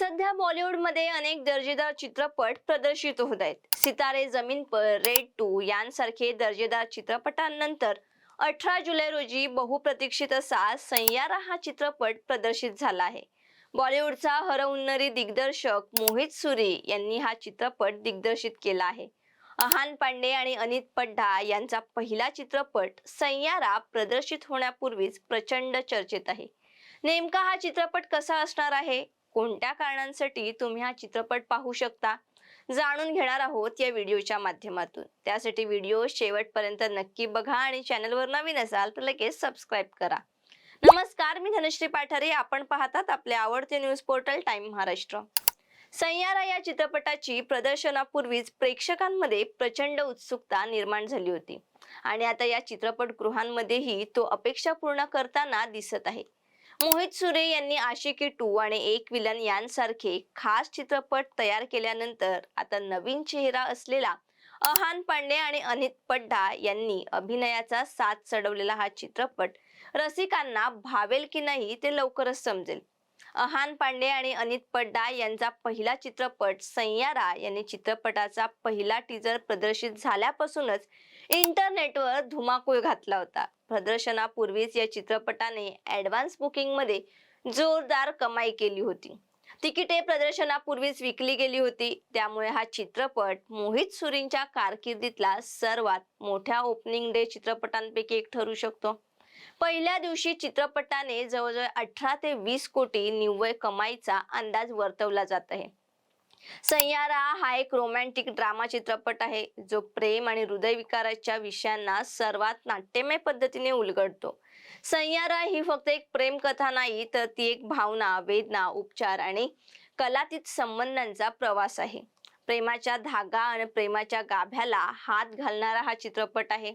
सध्या बॉलिवूडमध्ये अनेक दर्जेदार चित्रपट प्रदर्शित होत आहेत. सितारे जमीन पर रेड टू यांसारखे दर्जेदार चित्रपटांनंतर अठरा जुलै रोजी बहुप्रतीक्षित असा सैयारा हा चित्रपट प्रदर्शित झाला आहे. बॉलिवूडचा हरउन्नरी दिग्दर्शक मोहित सुरी यांनी हा चित्रपट दिग्दर्शित केला आहे. अहान पांडे आणि अनित पड्ढा यांचा पहिला चित्रपट सैयारा प्रदर्शित होण्यापूर्वीच प्रचंड चर्चेत आहे. नेमका हा चित्रपट कसा असणार आहे? कोणत्या कारणांसाठी तुम्ही हा चित्रपट पाहू शकता जाणून घेणार आहोत या व्हिडिओच्या माध्यमातून. त्यासाठी व्हिडिओ शेवटपर्यंत नक्की बघा आणि चॅनलवर नवीन असाल तर लगेच सबस्क्राईब करा. नमस्कार मी धनश्री पाठारे. आपण पाहतात आपले आवडते news portal time Maharashtra. Saiyaara या चित्रपटाची प्रदर्शनापूर्वीच प्रेक्षकांमध्ये प्रचंड उत्सुकता निर्माण झाली होती. आणि आता या चित्रपटगृहांमध्येही तो अपेक्षा पूर्ण करताना दिसत आहे. मोहित सुरे यांनी आशिकी टू आणि एक विलन यांसारखे खास चित्रपट तयार केल्यानंतर आता नवीन चेहरा असलेला अहान पांडे आणि अनित पड्डा यांनी अभिनयाचा साथ चढवलेला हा चित्रपट रसिकांना भावेल की नाही ते लवकरच समजेल. अहान पांडे आणि अनित पड्डा यांचा पहिला चित्रपट सैयारा यांनी चित्रपटाचा पहिला टीजर प्रदर्शित झाल्यापासूनच इंटरनेटवर धुमाकूळ घातला होता. प्रदर्शनापूर्वीच या चित्रपटाने ऍडव्हान्स बुकिंगमध्ये जोरदार कमाई केली होती. तिकिटे प्रदर्शनापूर्वीच विकली गेली होती. त्यामुळे हा चित्रपट मोहित सुरींच्या कारकिर्दीतला सर्वात मोठ्या ओपनिंग डे चित्रपटांपैकी एक ठरू शकतो. पहिल्या दिवशी चित्रपटाने जवळजवळ अठरा ते वीस कोटी निव्वळ कमाईचा अंदाज वर्तवला जात आहे. सैयारा हा एक रोमॅन्टिक ड्रामा चित्रपट आहे. जो प्रेम आणि हृदयविकाराच्या विषयांना सर्वात नाट्यमय पद्धतीने उलगडतो. सैयारा ही फक्त एक प्रेम कथा नाही तर ती एक भावना वेदना उपचार आणि कलातीत संबंधांचा प्रवास आहे. प्रेमाच्या धागा आणि प्रेमाच्या गाभ्याला हात घालणारा हा चित्रपट आहे.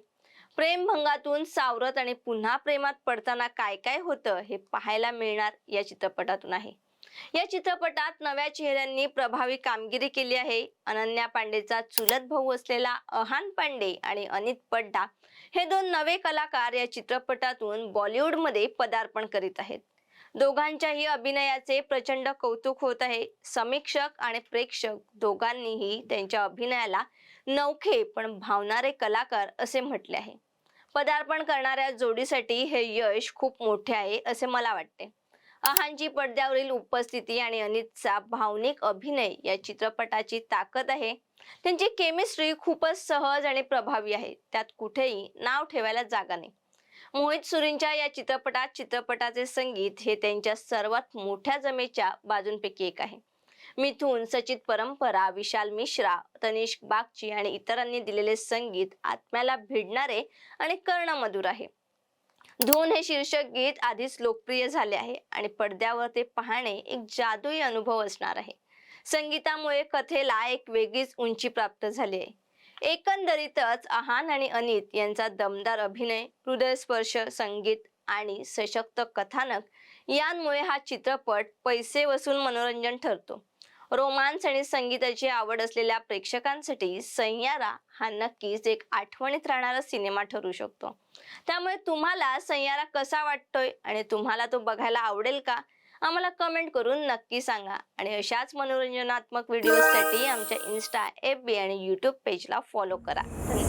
प्रेमभंगातून सावरत आणि पुन्हा प्रेमात पडताना काय काय होतं हे पाहायला मिळणार या चित्रपटातून आहे. या चित्रपटात नव्या चेहऱ्यांनी प्रभावी कामगिरी केली आहे. अनन्या पांडेचा चुलत भाऊ असलेला अहान पांडे आणि अनित पड्डा हे दोन नवे कलाकार या चित्रपटातून बॉलिवूडमध्ये पदार्पण करीत आहेत. दोघांच्याही अभिनयाचे प्रचंड कौतुक होत आहे. समीक्षक आणि प्रेक्षक दोघांनीही त्यांच्या अभिनयाला नवखे पण भावणारे कलाकार असे म्हटले आहे. पदार्पण करणाऱ्या जोडीसाठी हे यश खूप मोठे आहे असे मला वाटते. अहांजी पडद्यावरील उपस्थिती आणि अनितचा भावनिक अभिनय या चित्रपटाची ताकद आहे. त्यांची केमिस्ट्री खूपच सहज आणि प्रभावी आहे. त्यात कुठेही नाव ठेवायला जागा नाही. मोहित सुरींच्या या चित्रपटात चित्रपटाचे संगीत हे त्यांच्या सर्वात मोठ्या जमेच्या बाजूंपैकी एक आहे. मिथून सचित परंपरा विशाल मिश्रा तनिष्क बागची आणि इतरांनी दिलेले संगीत आत्म्याला भिडणारे आणि कर्णमधुर आहे. धून हे शीर्षक गीत आधीच लोकप्रिय झाले आहे आणि पडद्यावर ते पाहणे एक जादुई अनुभव असणार आहे. संगीतामुळे कथेला एक वेगळीच उंची प्राप्त झाली आहे. एकंदरीतच आहान आणि अनित यांचा दमदार अभिनय हृदयस्पर्श संगीत आणि सशक्त कथानक यांमुळे हा चित्रपट पैसे वसूल मनोरंजन ठरतो. रोमांस आणि संगीताची आवड असलेल्या प्रेक्षकांसाठी सैयारा हा नक्कीच एक आठवणीत राहणारा सिनेमा ठरू शकतो. त्यामुळे तुम्हाला सैयारा कसा वाटतोय आणि तुम्हाला तो बघायला आवडेल का? आम्हाला कमेंट करून नक्की सांगा. आणि अशाच मनोरंजनात्मक व्हिडिओसाठी आमच्या इन्स्टा एफ बी आणि यूट्यूब पेजला फॉलो करा. धन्यवाद.